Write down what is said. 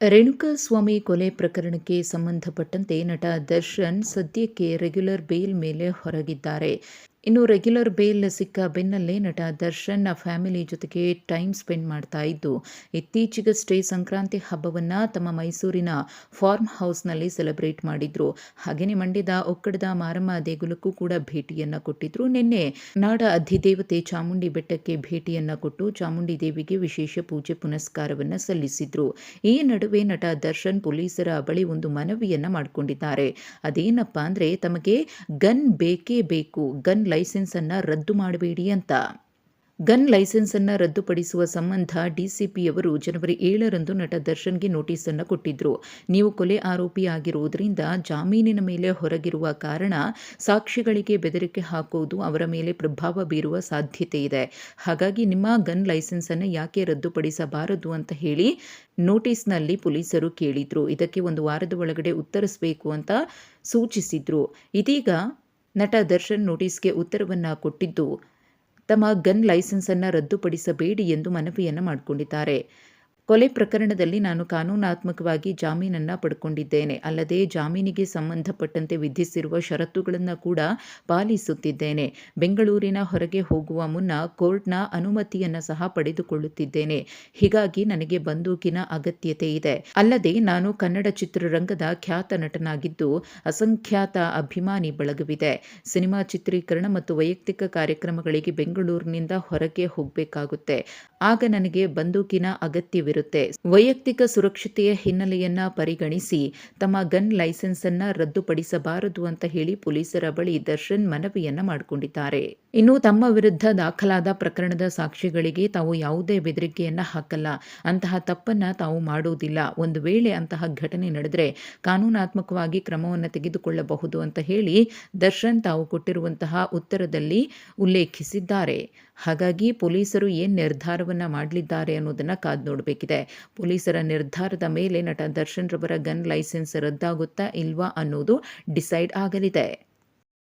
ರೇಣುಕಾಸ್ವಾಮಿ ಕೊಲೆ ಪ್ರಕರಣಕ್ಕೆ ಸಂಬಂಧಪಟ್ಟಂತೆ ನಟ ದರ್ಶನ್ ಸದ್ಯಕ್ಕೆ ರೆಗ್ಯುಲರ್ ಬೇಲ್ ಮೇಲೆ ಹೊರಗಿದ್ದಾರೆ. ಇನ್ನು ರೆಗ್ಯುಲರ್ ಬೇಲ್ ಸಿಕ್ಕ ಬೆನ್ನಲ್ಲೇ ನಟ ದರ್ಶನ್ ಫ್ಯಾಮಿಲಿ ಜೊತೆಗೆ ಟೈಮ್ ಸ್ಪೆಂಡ್ ಮಾಡ್ತಾ ಇದ್ದು ಇತ್ತೀಚೆಗಷ್ಟೇ ಸಂಕ್ರಾಂತಿ ಹಬ್ಬವನ್ನ ತಮ್ಮ ಮೈಸೂರಿನ ಫಾರ್ಮ್ ಹೌಸ್ನಲ್ಲಿ ಸೆಲೆಬ್ರೇಟ್ ಮಾಡಿದ್ರು. ಹಾಗೆಯೇ ಮಂಡ್ಯದ ಒಕ್ಕಡದ ಮಾರಮ್ಮ ದೇಗುಲಕ್ಕೂ ಕೂಡ ಭೇಟಿಯನ್ನ ಕೊಟ್ಟಿದ್ರು. ನಿನ್ನೆ ನಾಡ ಅಧಿದೇವತೆ ಚಾಮುಂಡಿ ಬೆಟ್ಟಕ್ಕೆ ಭೇಟಿಯನ್ನ ಕೊಟ್ಟು ಚಾಮುಂಡಿ ದೇವಿಗೆ ವಿಶೇಷ ಪೂಜೆ ಪುನಸ್ಕಾರವನ್ನ ಸಲ್ಲಿಸಿದ್ರು. ಈ ನಡುವೆ ನಟ ದರ್ಶನ್ ಪೊಲೀಸರ ಬಳಿ ಒಂದು ಮನವಿಯನ್ನ ಮಾಡಿಕೊಂಡಿದ್ದಾರೆ. ಅದೇನಪ್ಪಾ ಅಂದ್ರೆ ತಮಗೆ ಗನ್ ಬೇಕೇ ಬೇಕು, ಗನ್ ಲೈಸೆನ್ಸ್ ಅನ್ನ ರದ್ದು ಮಾಡಬೇಡಿ ಅಂತ. ಗನ್ ಲೈಸೆನ್ಸ್ ಅನ್ನ ರದ್ದುಪಡಿಸುವ ಸಂಬಂಧ ಡಿಸಿಪಿಯವರು ಜನವರಿ ಏಳರಂದು ನಟ ದರ್ಶನ್ಗೆ ನೋಟಿಸ್ ಅನ್ನು ಕೊಟ್ಟಿದ್ರು. ನೀವು ಕೊಲೆ ಆರೋಪಿಯಾಗಿರುವುದರಿಂದ ಜಾಮೀನಿನ ಮೇಲೆ ಹೊರಗಿರುವ ಕಾರಣ ಸಾಕ್ಷಿಗಳಿಗೆ ಬೆದರಿಕೆ ಹಾಕುವುದು ಅವರ ಮೇಲೆ ಪ್ರಭಾವ ಬೀರುವ ಸಾಧ್ಯತೆ ಇದೆ. ಹಾಗಾಗಿ ನಿಮ್ಮ ಗನ್ ಲೈಸೆನ್ಸ್ ಅನ್ನು ಯಾಕೆ ರದ್ದುಪಡಿಸಬಾರದು ಅಂತ ಹೇಳಿ ನೋಟಿಸ್ನಲ್ಲಿ ಪೊಲೀಸರು ಕೇಳಿದ್ರು. ಇದಕ್ಕೆ ಒಂದು ವಾರದ ಒಳಗಡೆ ಉತ್ತರಿಸಬೇಕು ಅಂತ ಸೂಚಿಸಿದ್ರು. ಇದೀಗ ನಟ ದರ್ಶನ್ ನೋಟಿಸ್ಗೆ ಉತ್ತರವನ್ನು ಕೊಟ್ಟಿದ್ದು ತಮ್ಮ ಗನ್ ಲೈಸೆನ್ಸನ್ನು ರದ್ದುಪಡಿಸಬೇಡಿ ಎಂದು ಮನವಿಯನ್ನು ಮಾಡಿಕೊಂಡಿದ್ದಾರೆ. ಕೊಲೆ ಪ್ರಕರಣದಲ್ಲಿ ನಾನು ಕಾನೂನಾತ್ಮಕವಾಗಿ ಜಾಮೀನನ್ನು ಪಡ್ಕೊಂಡಿದ್ದೇನೆ. ಅಲ್ಲದೆ ಜಾಮೀನಿಗೆ ಸಂಬಂಧಪಟ್ಟಂತೆ ವಿಧಿಸಿರುವ ಷರತ್ತುಗಳನ್ನು ಕೂಡ ಪಾಲಿಸುತ್ತಿದ್ದೇನೆ. ಬೆಂಗಳೂರಿನ ಹೊರಗೆ ಹೋಗುವ ಮುನ್ನ ಕೋರ್ಟ್ನ ಅನುಮತಿಯನ್ನು ಸಹ ಪಡೆದುಕೊಳ್ಳುತ್ತಿದ್ದೇನೆ. ಹೀಗಾಗಿ ನನಗೆ ಬಂದೂಕಿನ ಅಗತ್ಯತೆ ಇದೆ. ಅಲ್ಲದೆ ನಾನು ಕನ್ನಡ ಚಿತ್ರರಂಗದ ಖ್ಯಾತ ನಟನಾಗಿದ್ದು ಅಸಂಖ್ಯಾತ ಅಭಿಮಾನಿ ಬಳಗವಿದೆ. ಸಿನಿಮಾ ಚಿತ್ರೀಕರಣ ಮತ್ತು ವೈಯಕ್ತಿಕ ಕಾರ್ಯಕ್ರಮಗಳಿಗೆ ಬೆಂಗಳೂರಿನಿಂದ ಹೊರಗೆ ಹೋಗಬೇಕಾಗುತ್ತೆ. ಆಗ ನನಗೆ ಬಂದೂಕಿನ ಅಗತ್ಯವಿರುತ್ತೆ ವೈಯಕ್ತಿಕ ಸುರಕ್ಷತೆಯ ಹಿನ್ನೆಲೆಯನ್ನ ಪರಿಗಣಿಸಿ ತಮ್ಮ ಗನ್ ಲೈಸೆನ್ಸ್ ಅನ್ನ ರದ್ದುಪಡಿಸಬಾರದು ಅಂತ ಹೇಳಿ ಪೊಲೀಸರ ಬಳಿ ದರ್ಶನ್ ಮನವಿಯನ್ನ ಮಾಡಿಕೊಂಡಿದ್ದಾರೆ. ಇನ್ನು ತಮ್ಮ ವಿರುದ್ಧ ದಾಖಲಾದ ಪ್ರಕರಣದ ಸಾಕ್ಷಿಗಳಿಗೆ ತಾವು ಯಾವುದೇ ಬೆದರಿಕೆಯನ್ನ ಹಾಕಲ್ಲ. ಅಂತಹ ತಪ್ಪನ್ನ ತಾವು ಮಾಡುವುದಿಲ್ಲ ಒಂದು ವೇಳೆ ಅಂತಹ ಘಟನೆ ನಡೆದರೆ ಕಾನೂನಾತ್ಮಕವಾಗಿ ಕ್ರಮವನ್ನು ತೆಗೆದುಕೊಳ್ಳಬಹುದು ಅಂತ ಹೇಳಿ ದರ್ಶನ್ ತಾವು ಕೊಟ್ಟಿರುವಂತಹ ಉತ್ತರದಲ್ಲಿ ಉಲ್ಲೇಖಿಸಿದ್ದಾರೆ. ಹಾಗಾಗಿ ಪೊಲೀಸರು ಏನು ನಿರ್ಧಾರವನ್ನ ಮಾಡಲಿದ್ದಾರೆ ಅನ್ನೋದನ್ನ ಕಾದು ನೋಡಬೇಕಿದೆ ಪೊಲೀಸರ ನಿರ್ಧಾರದ ಮೇಲೆ ನಟ ದರ್ಶನ್ ರವರ ಗನ್ ಲೈಸೆನ್ಸ್ ರದ್ದಾಗುತ್ತಾ ಇಲ್ವಾ ಅನ್ನೋದು ಡಿಸೈಡ್ ಆಗಲಿದೆ.